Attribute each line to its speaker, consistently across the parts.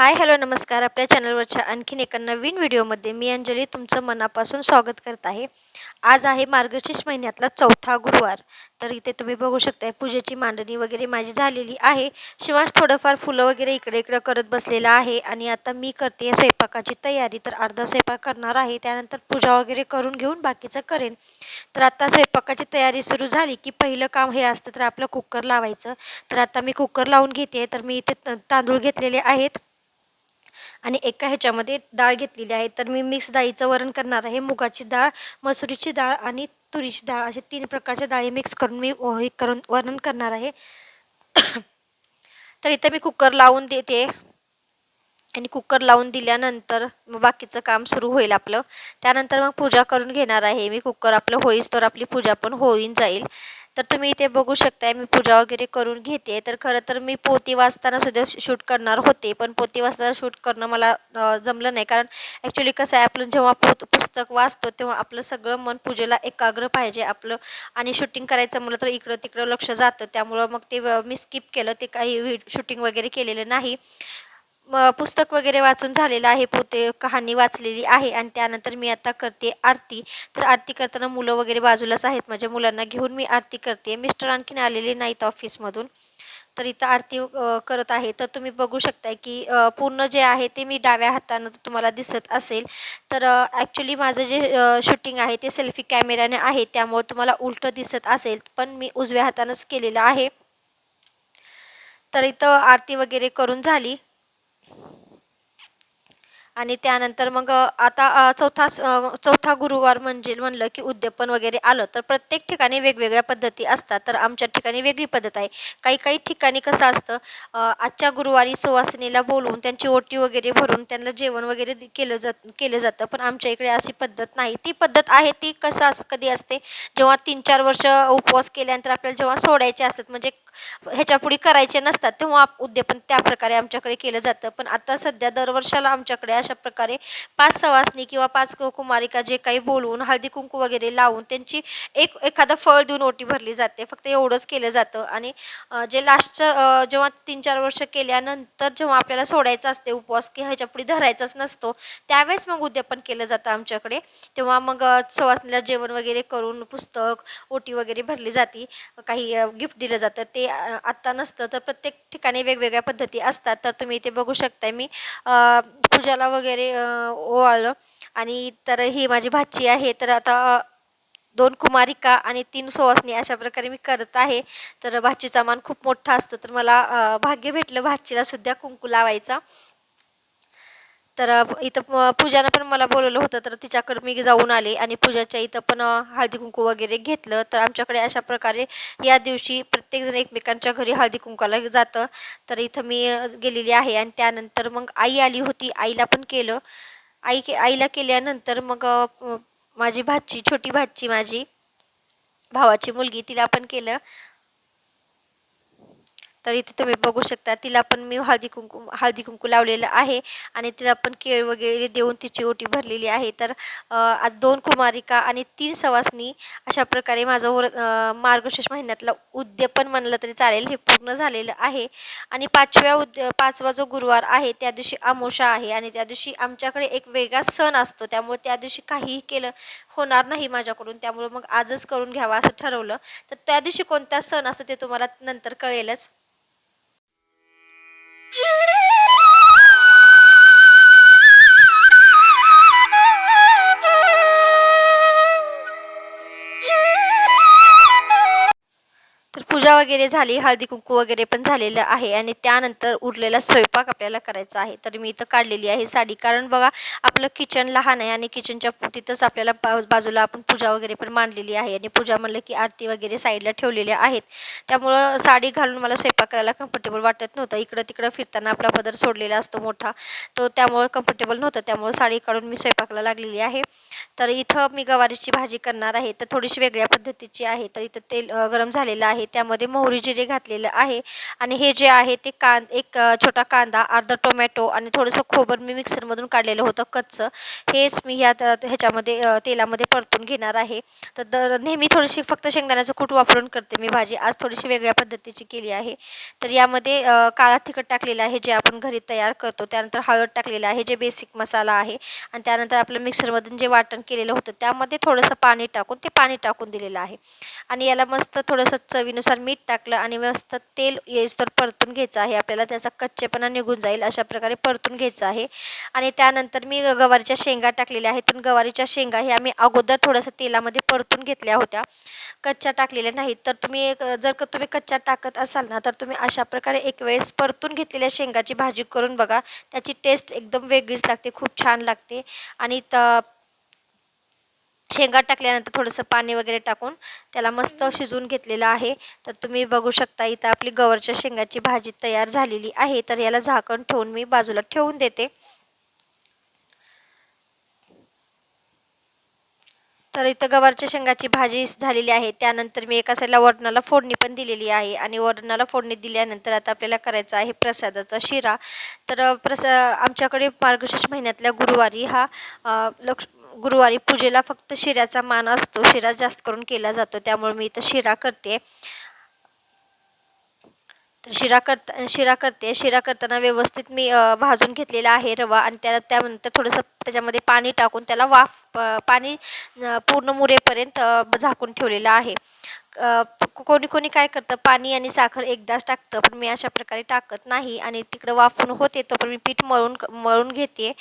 Speaker 1: Hi hello नमस्कार. आपल्या चॅनलवरच्या आणखीन एका नवीन व्हिडिओमध्ये मी अंजली तुमचं मनापासून स्वागत करत आहे. आज आहे मार्गशीर्ष महिन्यातला चौथा गुरुवार. तर इथे तुम्ही बघू शकताय पूजेची मांडणी वगैरे माझी झालेली आहे. शिवास थोडंफार फुलं वगैरे इकडे इकडं करत बसलेला आहे आणि आता मी करते स्वयंपाकाची तयारी. तर अर्धा स्वयंपाक करणार आहे त्यानंतर पूजा वगैरे करून घेऊन बाकीचं करेन. तर आता स्वयंपाकाची तयारी सुरू झाली की पहिलं काम हे असतं तर आपलं कुकर लावायचं. तर आता मी कुकर लावून घेते तर मी इथे तांदूळ घेतलेले आहेत. आणि एका ह्याच्यामध्ये डाळ घेतलेली आहे. तर मी मिक्स डाळीचं वरण करणार आहे. मुगाची डाळ मसुरीची डाळ आणि तुरीची डाळ असे तीन प्रकारच्या डाळी मिक्स करून मी हे करून वरण करणार आहे. तर इथं मी कुकर लावून देते. आणि कुकर लावून दिल्यानंतर मग बाकीचं काम सुरू होईल आपलं. त्यानंतर मग पूजा करून घेणार आहे मी. कुकर आपलं होईस तर आपली पूजा पण होईन जाईल. तर तुम्ही इथे बघू शकताय मी पूजा वगैरे करून घेते. तर खरं तर मी पोती वाचताना सुद्धा शूट करणार होते पण पोती वाचताना शूट करणं मला जमलं नाही. कारण ॲक्च्युली कसं आहे आपलं जेव्हा पोत पुस्तक वाचतो तेव्हा आपलं सगळं मन पूजेला एकाग्र पाहिजे. आपलं आणि शूटिंग करायचं म्हणलं तर इकडं तिकडं लक्ष जातं. त्यामुळं मग ते मी स्किप केलं. ते काही शूटिंग वगैरे केलेलं नाही. पुस्तक वगैरे वाचून झालेलं आहे. पोते कहाणी वाचलेली आहे आणि त्यानंतर मी आता करते आरती. तर आरती करताना मुलं वगैरे बाजूलाच आहेत. माझ्या मुलांना घेऊन मी आरती करते. मिस्टर आणखीन आलेले नाहीत ऑफिसमधून. तर इथं आरती करत आहे. तर तुम्ही बघू शकताय की पूर्ण जे आहे ते मी डाव्या हातानं तुम्हाला दिसत असेल तर ॲक्च्युली माझं जे शूटिंग आहे ते सेल्फी कॅमेऱ्याने आहे. त्यामुळे तुम्हाला उलटं दिसत असेल पण मी उजव्या हातानंच केलेलं आहे. तर इथं आरती वगैरे करून झाली. आणि त्यानंतर मग आता चौथा चौथा गुरुवार म्हणजे म्हणलं की उद्यापन वगैरे आलं. तर प्रत्येक ठिकाणी वेगवेगळ्या पद्धती असतात. तर आमच्या ठिकाणी वेगळी पद्धत आहे. काही काही ठिकाणी कसं असतं आजच्या गुरुवारी सुवासिनीला बोलवून त्यांची ओटी वगैरे भरून त्यांना जेवण वगैरे केलं जात केलं जातं. पण आमच्या इकडे अशी पद्धत नाही. ती पद्धत आहे ती कसं अस कधी असते जेव्हा तीन चार वर्ष उपवास केल्यानंतर आपल्याला जेव्हा सोडायचे असतात म्हणजे ह्याच्यापुढे करायचे नसतात तेव्हा उद्यापन त्या प्रकारे आमच्याकडे केलं जातं. पण आता सध्या दरवर्षाला आमच्याकडे अशा अशा प्रकारे पाच सवासनी किंवा पाच कुमारिका जे काही बोलवून हळदी कुंकू वगैरे लावून त्यांची एक एखादं फळ देऊन ओटी भरली जाते. फक्त एवढंच केलं जातं. आणि जे लास्टचं जेव्हा तीन चार वर्ष केल्यानंतर जेव्हा आपल्याला सोडायचं असते उपवास की ह्याच्या पुढे धरायचाच नसतो त्यावेळेस मग उद्यापन केलं जातं आमच्याकडे. तेव्हा मग सवासनीला जेवण वगैरे करून पुस्तक ओटी वगैरे भरली जाते. काही गिफ्ट दिलं जातं. ते आत्ता नसतं तर प्रत्येक ठिकाणी वेगवेगळ्या पद्धती असतात. तर तुम्ही इथे बघू शकताय मी पूजाला वगैरे ओवाळलं. आणि तर ही माझी भाची आहे. तर आता दोन कुमारिका आणि तीन सुवासनी अशा प्रकारे मी करत आहे. तर भाचीचा मान खूप मोठा असतो. तर मला भाग्य भेटलं भाचीला सुद्धा कुंकू लावायचा. तर इथं पूजानं पण मला बोलवलं होतं तर तिच्याकडं मी जाऊन आले आणि पूजाच्या इथं पण हळदी कुंकू वगैरे घेतलं. तर आमच्याकडे अशा प्रकारे या दिवशी प्रत्येकजण एकमेकांच्या घरी हळदी कुंकाला जातं. तर इथं मी गेलेली आहे आणि त्यानंतर मग आई आली होती. आईला पण केलं. आई के आईला केल्यानंतर मग माझी भाची छोटी भाची माझी भावाची मुलगी तिला पण केलं. तर इथे तुम्ही बघू शकता तिला पण मी हळदी कुंकू हळदी कुंकू लावलेलं आहे आणि तिला पण केळ वगैरे देऊन तिची ओटी भरलेली आहे. तर आज दोन कुमारिका आणि तीन सवासनी अशा प्रकारे माझं वर मार्गशीर्ष महिन्यातलं उद्यापन म्हणलं तरी चालेल हे पूर्ण झालेलं आहे. आणि पाचव्या उद पाचवा जो गुरुवार आहे त्या दिवशी आमोशा आहे आणि त्या दिवशी आमच्याकडे एक वेगळा सण असतो. त्यामुळे त्या दिवशी काहीही केलं होणार नाही माझ्याकडून. त्यामुळे मग आजच करून घ्यावा असं ठरवलं. तर त्या दिवशी कोणता सण असतो ते तुम्हाला नंतर कळेलच. you पूजा वगैरे झाली हळदी कुंकू वगैरे पण झालेलं आहे आणि त्यानंतर उरलेला स्वयंपाक आपल्याला करायचा आहे. तर मी इथं काढलेली आहे साडी. कारण बघा आपलं किचन लहान आहे आणि किचनच्या तिथंच आपल्याला बाजूला आपण पूजा वगैरे पण मांडलेली आहे आणि पूजा म्हणलं की आरती वगैरे साईडला ठेवलेल्या आहेत. त्यामुळं साडी घालून मला स्वयंपाक करायला कम्फर्टेबल वाटत नव्हतं. इकडं तिकडं फिरताना आपला पदर सोडलेला असतो मोठा. तो त्यामुळं कम्फर्टेबल नव्हतं. त्यामुळं साडी काढून मी स्वयंपाकाला लागलेली आहे. तर इथं मी गवारीची भाजी करणार आहे. तर थोडीशी वेगळ्या पद्धतीची आहे. तर इथं तेल गरम झालेलं आहे. त्यामध्ये मोहरी मोहरी जिरे घातलेलं आहे आणि हे जे आहे ते कां एक छोटा कांदा अर्धा टोमॅटो आणि थोडंसं खोबरं मी मिक्सरमधून काढलेलं होतं कच्चं. हेच मी ह्या ह्याच्यामध्ये तेलामध्ये परतून घेणार आहे. तर दर नेहमी थोडीशी फक्त शेंगदाण्याचं कूट वापरून करते मी भाजी. आज थोडीशी वेगळ्या पद्धतीची केली आहे. तर यामध्ये काळा तिखट टाकलेलं आहे जे आपण घरी तयार करतो. त्यानंतर हळद टाकलेलं आहे जे बेसिक मसाला आहे. आणि त्यानंतर आपलं मिक्सरमधून जे वाटण केलेलं होतं त्यामध्ये थोडंसं पाणी टाकून ते पाणी टाकून दिलेलं आहे. आणि याला मस्त थोडंसं चवीनुसार मीठ टाकलं आणि मस्त तेल येईस्तोवर परतून घ्यायचं आहे. आपल्याला त्याचा कच्चेपणा निघून जाईल अशा प्रकारे परतून घ्यायचं आहे. आणि त्यानंतर मी गवारीच्या शेंगा टाकलेल्या आहेत. पण गवारीच्या शेंगा हे आम्ही अगोदर थोडंसं तेलामध्ये परतून घेतल्या होत्या. कच्च्या टाकलेल्या नाहीत. तर तुम्ही एक जर का तुम्ही कच्च्या टाकत असाल ना तर तुम्ही अशा प्रकारे एक वेळेस परतून घेतलेल्या शेंगाची भाजी करून बघा. त्याची टेस्ट एकदम वेगळीच लागते खूप छान लागते. आणि त शेंगा टाकल्यानंतर थोडंसं पाणी वगैरे टाकून त्याला मस्त शिजवून घेतलेलं आहे. तर तुम्ही बघू शकता इथं आपली गवरच्या शेंगाची भाजी तयार झालेली आहे. तर याला झाकण ठेवून मी बाजूला ठेवून देते. तर इथं गवारच्या शेंगाची भाजी झालेली आहे. त्यानंतर मी एका साईडला वरणाला फोडणी पण दिलेली आहे. आणि वरणाला फोडणी दिल्यानंतर आता आपल्याला करायचा आहे प्रसादाचा शिरा. तर प्रसा आमच्याकडे मार्गशीर्ष महिन्यातल्या गुरुवारी हा लक्ष गुरुवारी पूजेला फक्त शिऱ्याचा मान असतो. शिरा जास्त करून केला जातो. त्यामुळे मी इथं शिरा करते. तर शिरा करता शिरा करते. शिरा करताना व्यवस्थित मी भाजून घेतलेला आहे रवा आणि त्याला त्यानंतर थोडंसं त्याच्यामध्ये पाणी टाकून त्याला वाफ पाणी पूर्ण मुरेपर्यंत झाकून ठेवलेलं आहे. कोणी कोणी काय करतं? पाणी आणि साखर एकदाच टाकतं पण मी अशा प्रकारे टाकत नाही आणि तिकडं वाफून होते तो पण मी पीठ मळून मळून घेते.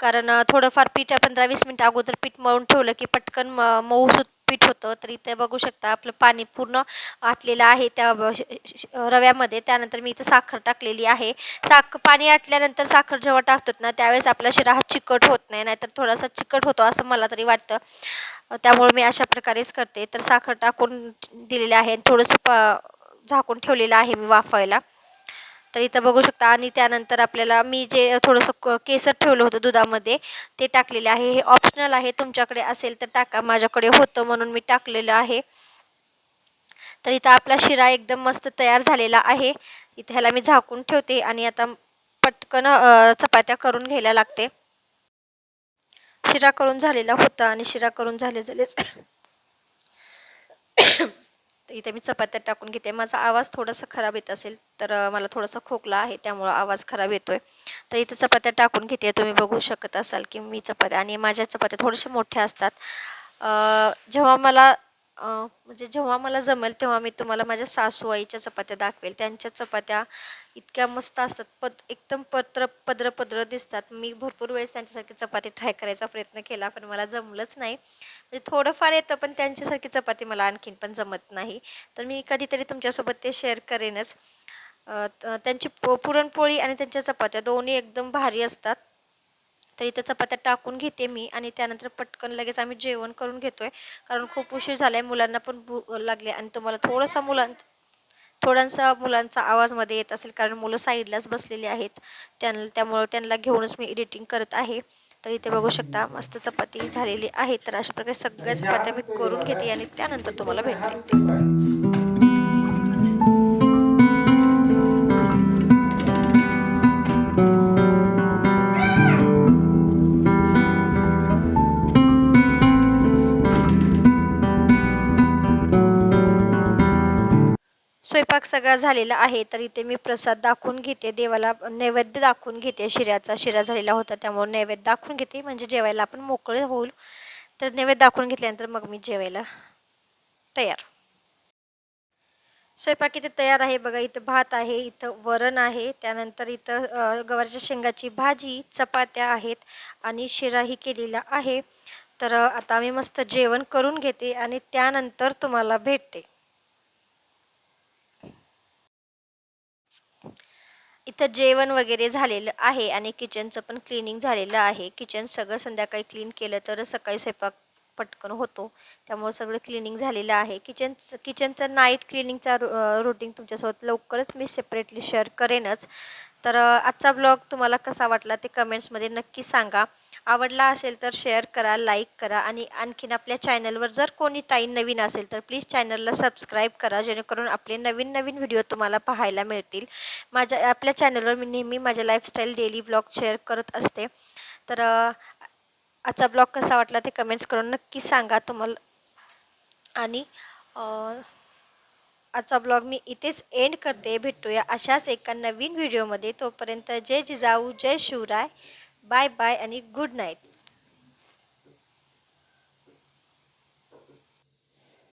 Speaker 1: कारण थोडंफार पीठ पंधरा वीस मिनटं अगोदर पीठ मळून ठेवलं की पटकन म मऊसूत पीठ होतं तर इथे बघू शकता. आपलं पाणी पूर्ण आटलेलं आहे त्या श- रव्यामध्ये. त्यानंतर मी इथं साखर टाकलेली आहे. साख पाणी आटल्यानंतर साखर जेव्हा टाकतो ना त्यावेळेस आपला शिरा हा चिकट होत नाही. नाहीतर थोडासा चिकट होतो असं मला तरी वाटतं. त्यामुळे मी अशा प्रकारेच करते. तर साखर टाकून दिलेली आहे आणि थोडंसं प झाकून ठेवलेलं आहे मी वाफायला तर इथं बघू शकता. आणि त्यानंतर आपल्याला मी जे थोडंसं क केसर ठेवलं होतं दुधामध्ये ते टाकलेले आहे. हे ऑप्शनल आहे. तुमच्याकडे असेल तर टाका. माझ्याकडे होतं म्हणून मी टाकलेलं आहे. तर इथं आपला शिरा एकदम मस्त तयार झालेला आहे. इथं ह्याला मी झाकून ठेवते आणि आता पटकन चपात्या करून घ्यायला लागते. शिरा करून झालेला होता आणि शिरा करून झाले झालेच. तर इथे मी चपात्या टाकून घेते. माझा आवाज थोडासा खराब येत असेल तर मला थोडासा खोकला आहे त्यामुळं आवाज खराब येतोय. तर इथे चपात्या टाकून घेते. तुम्ही बघू शकत असाल की मी चपात्या आणि माझ्या चपात्या थोड्याशा मोठ्या असतात. जेव्हा मला म्हणजे जेव्हा मला जमेल तेव्हा मी तुम्हाला माझ्या सासूआईच्या चपात्या दाखवेल. त्यांच्या चपात्या इतक्या मस्त असतात. पद एकदम पत्र पद्र पद्र दिसतात. मी भरपूर वेळेस त्यांच्यासारखी चपाती ट्राय करायचा प्रयत्न केला पण मला जमलंच नाही. म्हणजे थोडंफार येतं पण त्यांच्यासारखी चपाती मला आणखीन पण जमत नाही. तर मी कधीतरी तुमच्यासोबत ते शेअर करेनच. त्यांची पुरणपोळी आणि त्यांच्या चपात्या दोन्ही एकदम भारी असतात. तर इथं चपात्या टाकून घेते मी आणि त्यानंतर पटकन लगेच आम्ही जेवण करून घेतोय. कारण खूप उशीर झाला आहे मुलांना पण भू लागले आणि तुम्हाला थोडासा मुलां थोडासा मुलांचा आवाजमध्ये येत असेल कारण मुलं साईडलाच बसलेली आहेत. त्यां त्यामुळं त्यांना घेऊनच मी एडिटिंग करत आहे. तर इथे बघू शकता मस्त चपाती झालेली आहे. तर अशा प्रकारे सगळ्या चपात्या मी करून घेते आणि त्यानंतर तुम्हाला भेटते. स्वयंपाक सगळा झालेला आहे तर इथे मी प्रसाद दाखवून घेते. देवाला नैवेद्य दाखवून घेते. शिऱ्याचा शिरा झालेला होता त्यामुळे नैवेद्य दाखवून घेते. म्हणजे जेवायला आपण मोकळे होईल तर नैवेद्य दाखवून घेतल्यानंतर मग मी जेवायला तयार. स्वयंपाक इथे तयार आहे. बघा इथं भात आहे इथं वरण आहे. त्यानंतर इथं गवारच्या शेंगाची भाजी चपात्या आहेत आणि शिराही केलेला आहे. तर आता मी मस्त जेवण करून घेते आणि त्यानंतर तुम्हाला भेटते. इथं जेवण वगैरे झालेलं आहे आणि किचनचं पण क्लिनिंग झालेलं आहे. किचन सगळं संध्याकाळी क्लीन केलं तर सकाळी स्वयंपाक पटकन होतो. त्यामुळे सगळं क्लिनिंग झालेलं आहे. किचन किचनचं नाईट क्लिनिंगचा रुटीन तुमच्यासोबत लवकरच मी सेपरेटली शेअर करेनच. तर आजचा ब्लॉग तुम्हाला कसा वाटला ते कमेंट्समध्ये नक्की सांगा. आवडला असेल तर शेअर करा लाईक करा आणि आणखीन आपल्या चॅनलवर जर कोणी ताई नवीन असेल तर प्लीज चॅनलला सबस्क्राईब करा जेणेकरून आपले नवीन नवीन व्हिडिओ तुम्हाला पाहायला मिळतील. माझ्या आपल्या चॅनलवर मी नेहमी माझ्या लाईफस्टाईल डेली ब्लॉग शेअर करत असते. तर आजचा ब्लॉग कसा वाटला ते कमेंट्स करून नक्की सांगा तुम्हाला. आणि आजचा ब्लॉग मी इथेच एंड करते. भेटूया अशाच एका नवीन व्हिडिओमध्ये तोपर्यंत जय जिजाऊ जय शिवराय. बाय बाय आणि गुड नाईट